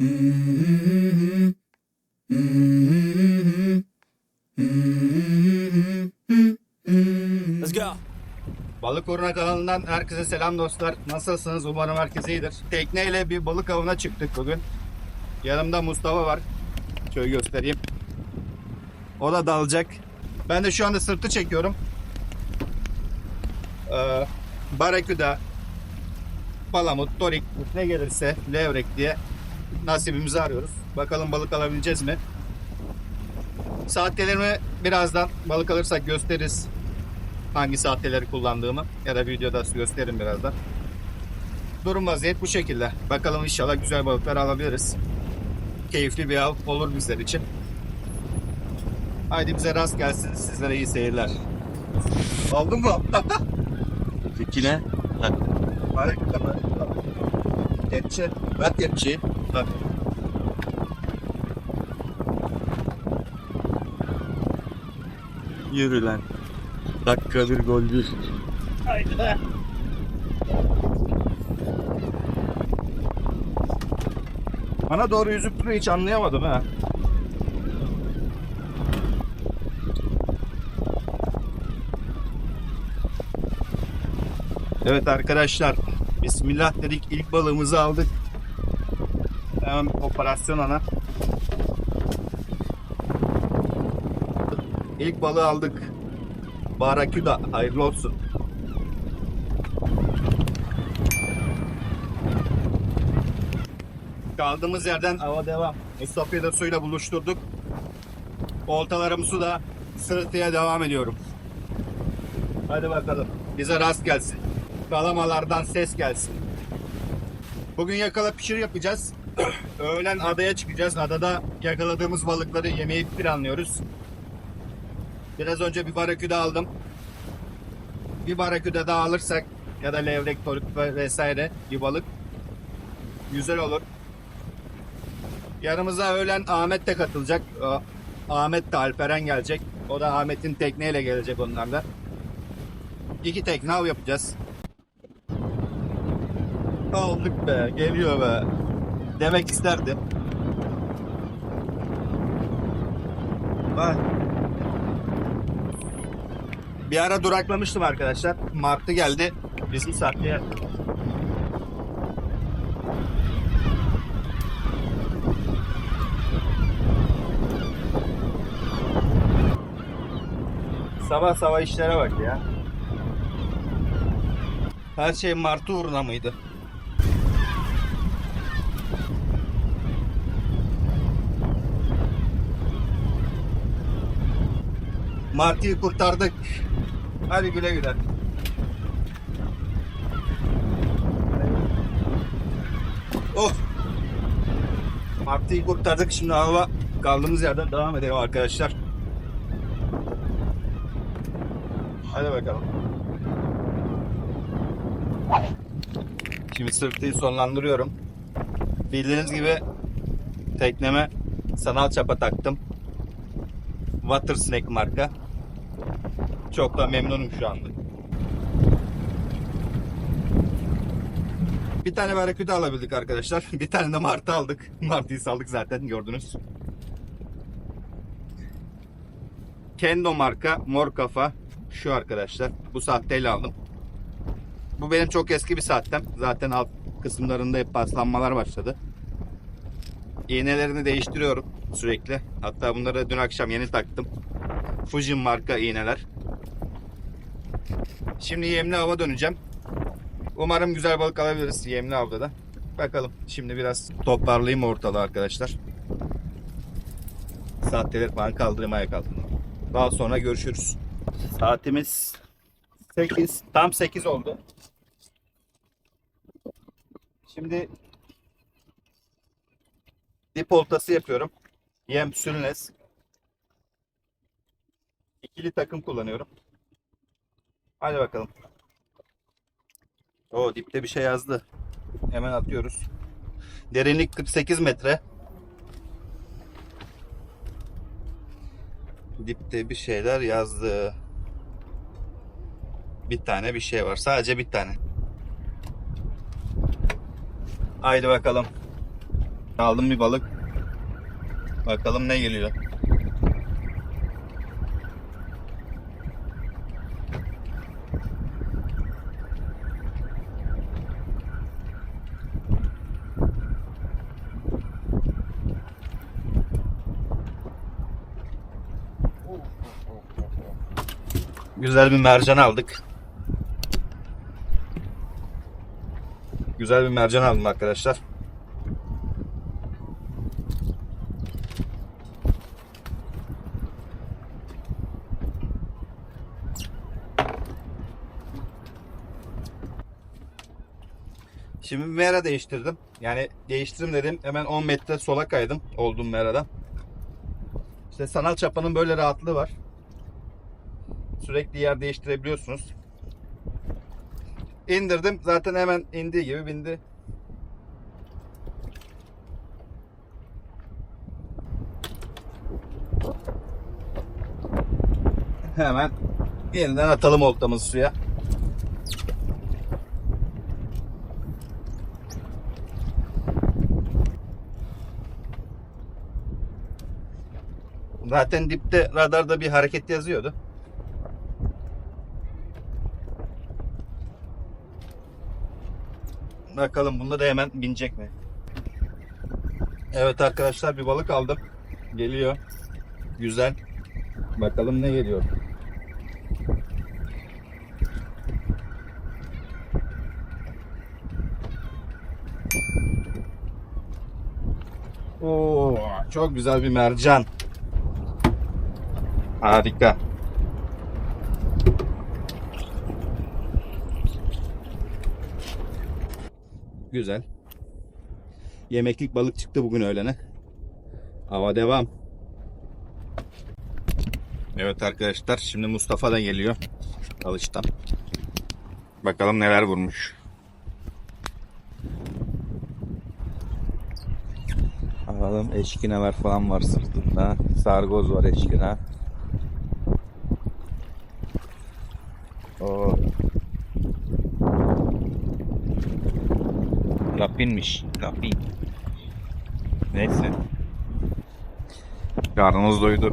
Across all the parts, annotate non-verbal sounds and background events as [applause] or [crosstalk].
Let's go. Balık Urna kanalından herkese selam dostlar. Nasılsınız? Umarım herkes iyidir. Tekneyle bir balık avına çıktık bugün. Yanımda Mustafa var. Şöyle göstereyim. O da dalacak. Ben de şu anda sırtı çekiyorum. Ee, Baraküda, Palamut, Torik ne gelirse levrek diye nasibimizi arıyoruz. Bakalım balık alabileceğiz mi? Saatlerimi birazdan balık alırsak gösteririz hangi saatleri kullandığımı ya da videoda gösteririm birazdan. Durum vaziyet bu şekilde. Bakalım inşallah güzel balıklar alabiliriz. Keyifli bir av olur bizler için. Haydi bize rast gelsin. Sizlere iyi seyirler. Aldın mı? Fikine. Harika. Kepçe. Ver kepçeyi. Bak. Yürü lan. Dakika bir gol bir. Haydi. Bana doğru yüzüp duruyor hiç anlayamadım ha. Evet arkadaşlar. Bismillah dedik ilk balığımızı aldık. Hemen operasyon ana. İlk balığı aldık. Baraküda hayırlı olsun. Kaldığımız yerden hava devam. Mustafa'yı da suyla buluşturduk. Oltalarımızı da sırtıya devam ediyorum. Hadi bakalım. Bize rast gelsin. Kalamalardan ses gelsin. Bugün yakala pişir yapacağız. Öğlen adaya çıkacağız. Adada yakaladığımız balıkları yemeyi planlıyoruz. Biraz önce bir baraküda aldım. Bir baraküda daha alırsak ya da levrek, torik ve vesaire bir balık güzel olur. Yanımıza öğlen Ahmet de katılacak. O, Ahmet de Alperen gelecek. O da Ahmet'in tekneyle gelecek onlarla. İki tekne av yapacağız. Aldık be, geliyor be. Demek isterdim. Bak. Bir ara duraklamıştım arkadaşlar. Martı geldi. Bizim saatliğe. Sabah sabah işlere bak ya. Her şey Martı uğruna mıydı? Martı'yı kurtardık. Hadi güle güle. Oh. Martı'yı kurtardık. Şimdi hava kaldığımız yerden devam edelim arkadaşlar. Hadi bakalım. Şimdi sırtıyı sonlandırıyorum. Bildiğiniz gibi tekneme sanal çapa taktım. Water Snake marka. Çok da memnunum şu anda. Bir tane baraküda alabildik arkadaşlar. [laughs] Bir tane de martı aldık. [laughs] Martıyı saldık zaten gördünüz. Kendo marka mor kafa şu arkadaşlar. Bu saatteyle aldım. Bu benim çok eski bir saatten. Zaten alt kısımlarında hep paslanmalar başladı. İğnelerini değiştiriyorum sürekli. Hatta bunları dün akşam yeni taktım. Fujin marka iğneler. Şimdi yemli hava döneceğim. Umarım güzel balık alabiliriz yemli avda da. Bakalım. Şimdi biraz toparlayayım ortalığı arkadaşlar. Saatleri falan kaldırayım ayak altına. Daha sonra görüşürüz. Saatimiz 8. Tam 8 oldu. Şimdi dip oltası yapıyorum. Yem sünnes. İkili takım kullanıyorum. Hadi bakalım. O dipte bir şey yazdı. Hemen atıyoruz. Derinlik 48 metre. Dipte bir şeyler yazdı. Bir tane bir şey var. Sadece bir tane. Haydi bakalım. Aldım bir balık. Bakalım ne geliyor. Güzel bir mercan aldık. Güzel bir mercan aldım arkadaşlar. Şimdi mera değiştirdim. Yani değiştirdim dedim. Hemen 10 metre sola kaydım olduğum merada. İşte sanal çapanın böyle rahatlığı var. Sürekli yer değiştirebiliyorsunuz. İndirdim. Zaten hemen indiği gibi bindi. Hemen yeniden atalım oltamızı suya. Zaten dipte radarda bir hareket yazıyordu. Bakalım bunda da hemen binecek mi? Evet arkadaşlar bir balık aldım. Geliyor. Güzel. Bakalım ne geliyor. Oo, çok güzel bir mercan. Harika. Güzel. Yemeklik balık çıktı bugün öğlene. Hava devam. Evet arkadaşlar şimdi Mustafa da geliyor. Alıştan. Bakalım neler vurmuş. Bakalım eşkineler falan var sırtında. Sargoz var eşkine. O Lapinmiş. Lapin. Neyse. Karnımız doydu.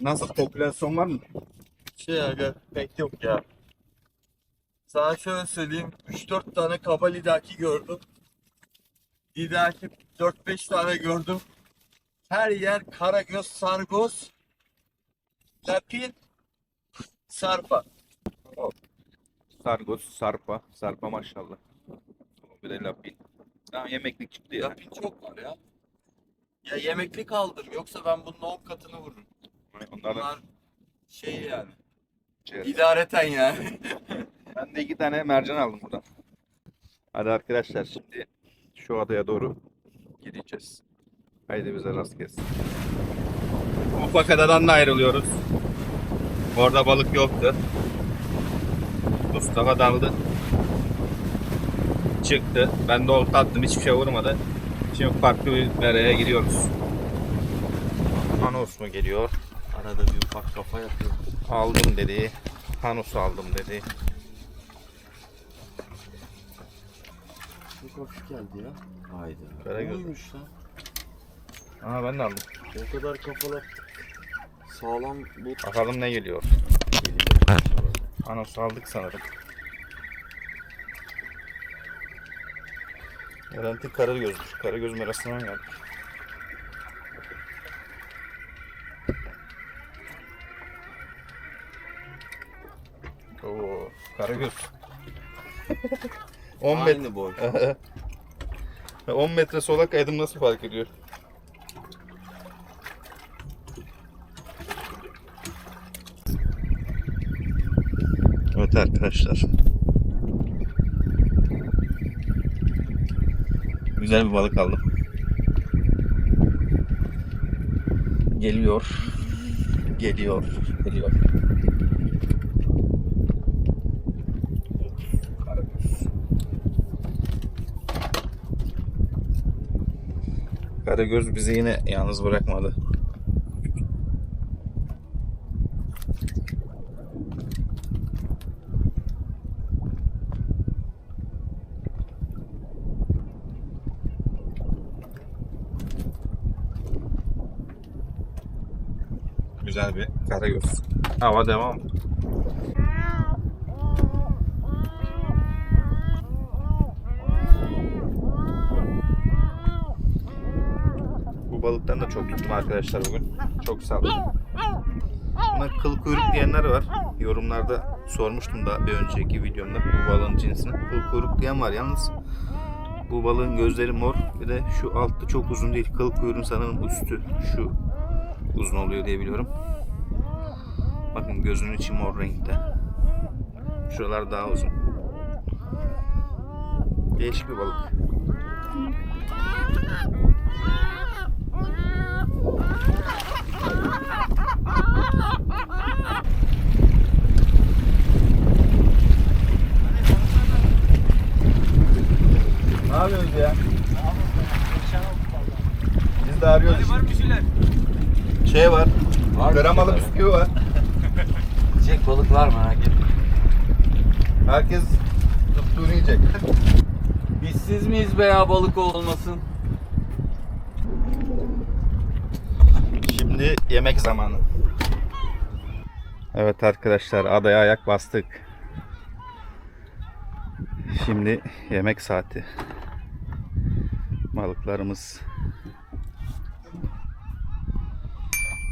Nasıl popülasyon var mı? Şey aga pek yok ya. Sana şöyle söyleyeyim 3-4 tane kaba lidaki gördüm. Lidaki 4-5 tane gördüm. Her yer karagöz, sargoz, lapin, sarpa. Sargoz, sarpa. Sarpa maşallah. Bir de lapin. Tamam yemeklik çıktı ya. Lapin çok var ya. Ya yemeklik aldım yoksa ben bunun 10 katını vururum. Onlardan Bunlar şey yani. şey- İdareten yani. [laughs] Ben de iki tane mercan aldım buradan. Hadi arkadaşlar şimdi şu adaya doğru gideceğiz. Haydi bize rast gelsin. Ufak adadan da ayrılıyoruz. Orada balık yoktu. Mustafa daldı. Çıktı. Ben de olta attım. Hiçbir şey vurmadı. Şimdi farklı bir meraya gidiyoruz. Hanos mu geliyor? Arada bir ufak kafa yapıyor. Aldım dedi. Hanos aldım dedi. Çok hafif geldi ya. Haydi. Karagöz. Neymiş lan? Aha ben de aldım. O kadar kafalar sağlam bu Bakalım ne geliyor. Hanos aldık sanırım. Garanti Karagöz'müş. Karagöz merasından geldik. Oo, Karagöz. 10 metre aynı boy. [laughs] 10 metre sola kaydım nasıl fark ediyor? Evet arkadaşlar. Güzel bir balık aldım. Geliyor. Geliyor. Geliyor. Karagöz bizi yine yalnız bırakmadı. Güzel bir karagöz. Hava devam. Bu balıktan da çok tuttum arkadaşlar bugün. Çok sağ olun. Buna kıl kuyruk diyenler var. Yorumlarda sormuştum da bir önceki videomda bu balığın cinsini. Kıl kuyruk diyen var yalnız. Bu balığın gözleri mor bir de şu altta çok uzun değil. Kıl kuyruğun sanırım üstü şu uzun oluyor diye biliyorum. Bakın gözünün içi mor renkte. Şuralar daha uzun. Değişik bir balık. Ne yapıyorsunuz ya? Biz de arıyoruz. Var bir şeyler. Şey var. Gramalı bisküvi var. [laughs] Yiyecek balık var merak etme. Herkes tuttuğunu yiyecek. Biz siz miyiz be ya balık olmasın? Şimdi yemek zamanı. Evet arkadaşlar adaya ayak bastık. Şimdi yemek saati. Balıklarımız.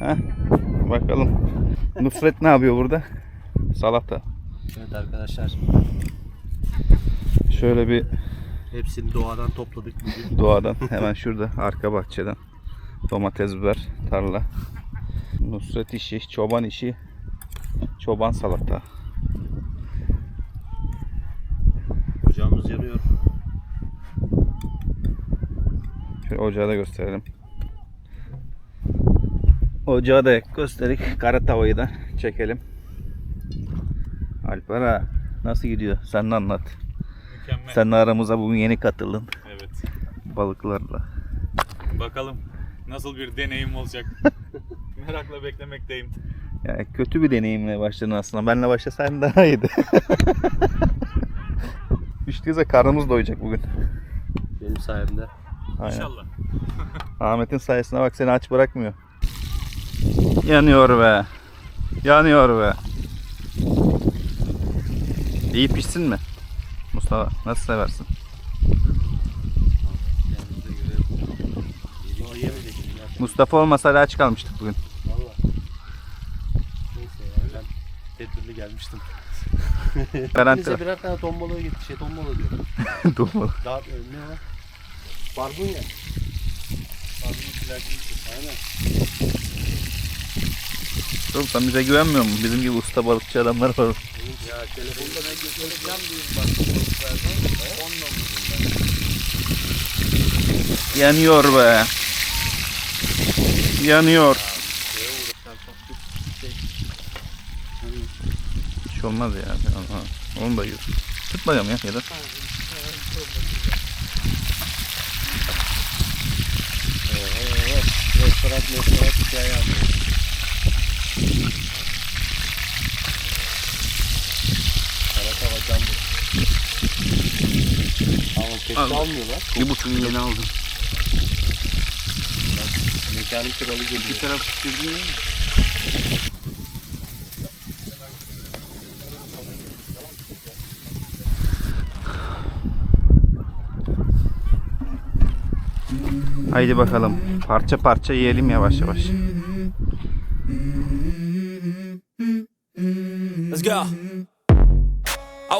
Heh, bakalım. Nusret ne yapıyor burada? Salata. Evet arkadaşlar. Şöyle bir Hepsini doğadan topladık bugün. doğadan hemen şurada arka bahçeden domates biber tarla Nusret işi çoban işi çoban salata Ocağımız yanıyor. Şöyle ocağı da gösterelim ocağı da gösterdik kara tavayı da çekelim Alper ağa, nasıl gidiyor sen de anlat Mükemmel. sen de aramıza bugün yeni katıldın Evet. balıklarla Bakalım nasıl bir deneyim olacak. [laughs] Merakla beklemekteyim. Yani kötü bir deneyimle başladın aslında. Benle başlasaydın daha iyiydi. Düştüyse [laughs] karnımız doyacak bugün. Benim sayemde. Aynen. İnşallah. Ahmet'in sayesinde bak seni aç bırakmıyor. Yanıyor be. Yanıyor be. İyi pişsin mi? Mustafa nasıl seversin? Mustafa olmasaydı aç kalmıştık bugün. Valla. Neyse ya ben tedbirli gelmiştim. Garanti var. birer tane ton balığı gitti. Şey ton balığı diyorum. [laughs] Durmadı. Daha e, ne var? Barbunya. Barbunya plakisi. Aynen. Oğlum sen bize güvenmiyor musun? Bizim gibi usta balıkçı adamlar var. Ya telefonda ben göstereceğim diyeyim bak. Onunla ben. Yanıyor be. Yanıyor. Şey. Hiç şey olmaz ya. Aha, Onu da yiyor. Tut bakalım ya ya da. Evet. Restoran restoran hikaye anlıyor. Ama pek Al. almıyorlar. Bir buçuk yeni aldım. Mekanın kralı geliyor. taraf pişirdin mi? Haydi bakalım. Parça parça yiyelim yavaş yavaş.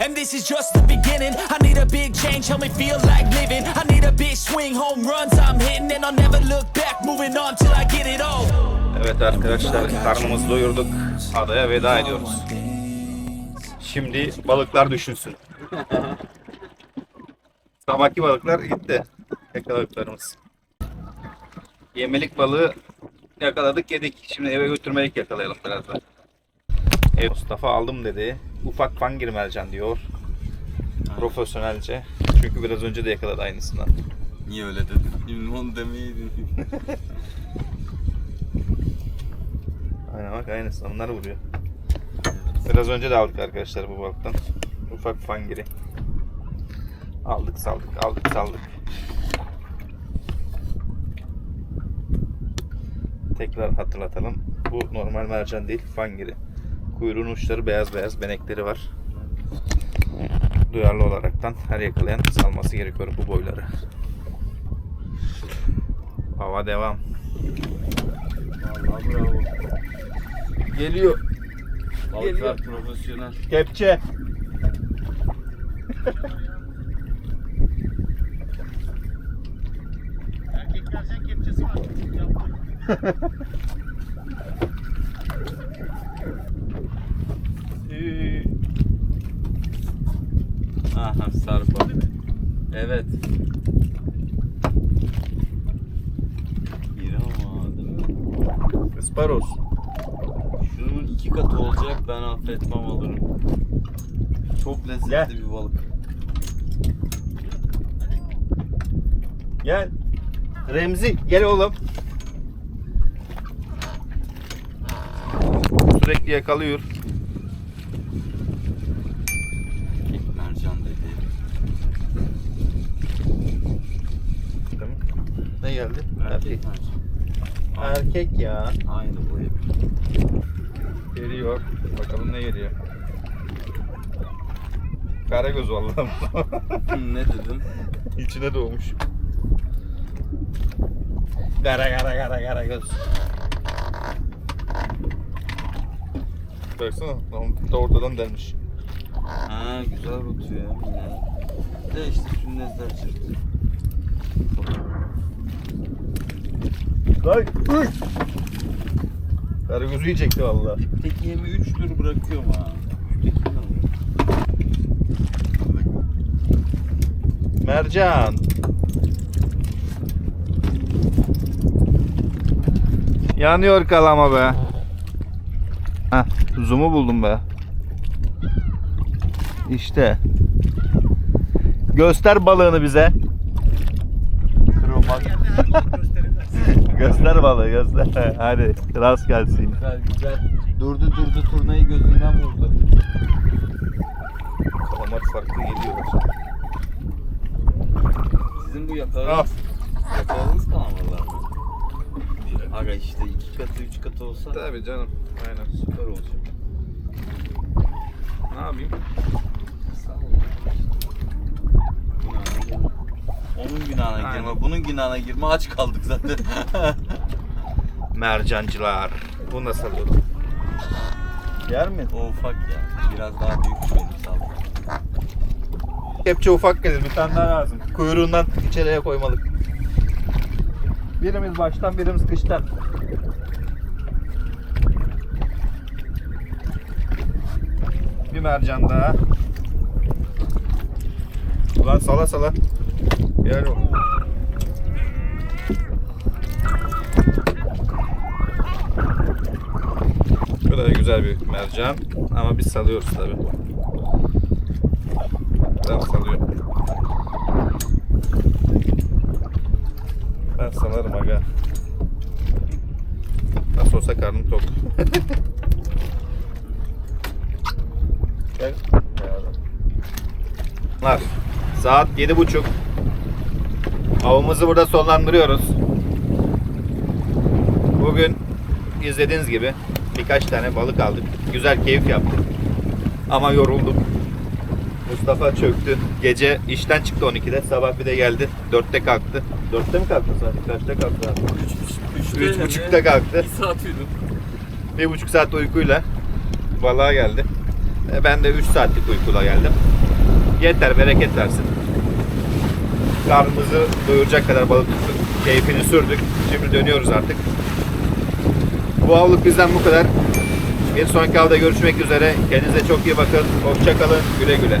and this is just the beginning. I need a big change, help me feel like living. I need a big swing, home runs I'm hitting, and I'll never look back. Moving on till I get it all. Evet arkadaşlar karnımızı doyurduk. Adaya veda ediyoruz. Şimdi balıklar düşünsün. [laughs] Sabahki balıklar gitti. Yakaladıklarımız. Yemelik balığı yakaladık yedik. Şimdi eve götürmelik yakalayalım biraz da. Evet, Mustafa aldım dedi. Ufak fangir mercan diyor. Profesyonelce. Çünkü biraz önce de yakaladı aynısından. Niye öyle dedin? Şimdi [laughs] onu demeyeydin. [laughs] Aynen bak aynısı. Onlar vuruyor. Biraz önce de aldık arkadaşlar bu balıktan. Ufak fangiri. Aldık saldık, aldık saldık. Tekrar hatırlatalım. Bu normal mercan değil, fangiri. Kuyruğun uçları beyaz beyaz benekleri var. Duyarlı olaraktan her yakalayan salması gerekiyor bu boyları. Hava devam. Vallahi bravo. Geliyor. Balıklar profesyonel. Kepçe. Erkeklerden kepçesi var. [laughs] Aha sarpa. Evet. Isparos. Şunun iki katı olacak ben affetmem alırım. Çok lezzetli Gel. bir balık. Gel. Remzi gel oğlum. Sürekli yakalıyor. Mercan dedi. Ne geldi? Erkek mercan. Erkek ya. Aynı boyu. Geliyor. Bakalım ne geliyor. Karagöz vallahi. ne dedim? [laughs] İçine doğmuş. Kara kara kara kara göz. Baksana da ortadan delmiş. Ha güzel tutuyor ya. De işte sünnetler çırptı. Lan uy! Karagözü yiyecekti valla. Tek yemi 3 tur bırakıyorum ha. Mercan. Yanıyor kalama be. Heh, zoom'u buldum be. İşte. Göster balığını bize. Kromak. Göster balığı göster. [laughs] Hadi rast gelsin. Güzel güzel. Durdu durdu turnayı gözünden vurdu. Kalamar farklı geliyor. Sizin bu Al. yakaladığınız, yakaladığınız kalamarlar mı? Aga işte iki katı üç katı olsa Tabii canım. Aynen. süper olacak. Ne yapayım? Sağ ol. Günahına girme. Onun günahına Aynen. girme, bunun günahına girme aç kaldık zaten. [laughs] Mercancılar. Bunu nasıl alıyorum? Yer mi? o ufak ya. Biraz daha büyük benim sağ ol. Kepçe ufak gelir. Bir tane daha lazım. Kuyruğundan içeriye koymalık. Birimiz baştan birimiz kıştan. Bir mercan daha. Ulan sala sala. O. Bu da güzel bir mercan. Ama biz salıyoruz tabi. Ben salıyorum. Ben salarım aga. Nasıl olsa karnım tok. [laughs] Gel. Saat yedi buçuk. Avımızı burada sonlandırıyoruz. Bugün izlediğiniz gibi birkaç tane balık aldık. Güzel keyif yaptık. Ama yorulduk. Mustafa çöktü. Gece işten çıktı 12'de. Sabah bir de geldi. 4'te kalktı. 4'te mi kalktı saat? Kaçta kalktı abi? Üç, 3.30'da kalktı. Bir saat uyudum. Bir buçuk saat uykuyla balığa geldi. E, Ben de 3 saatlik uykuyla geldim. Yeter bereket versin. Karnımızı doyuracak kadar balık tuttuk. Keyfini sürdük. Şimdi dönüyoruz artık. Bu avluk bizden bu kadar. Bir sonraki avda görüşmek üzere. Kendinize çok iyi bakın. Hoşça kalın. Güle güle.